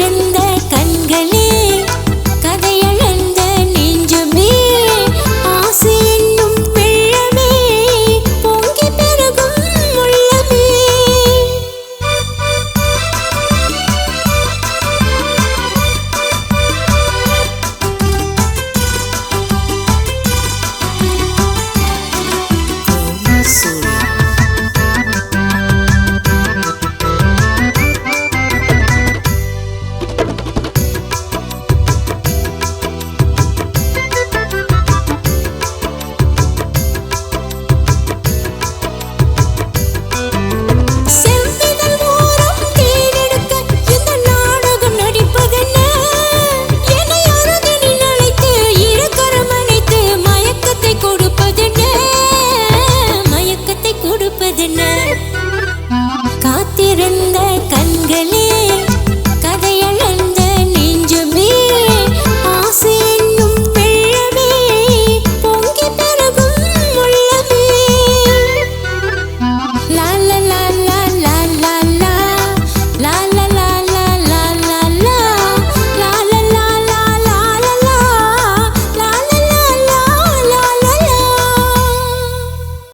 இருந்த என்ன காத்திருந்த கண்களே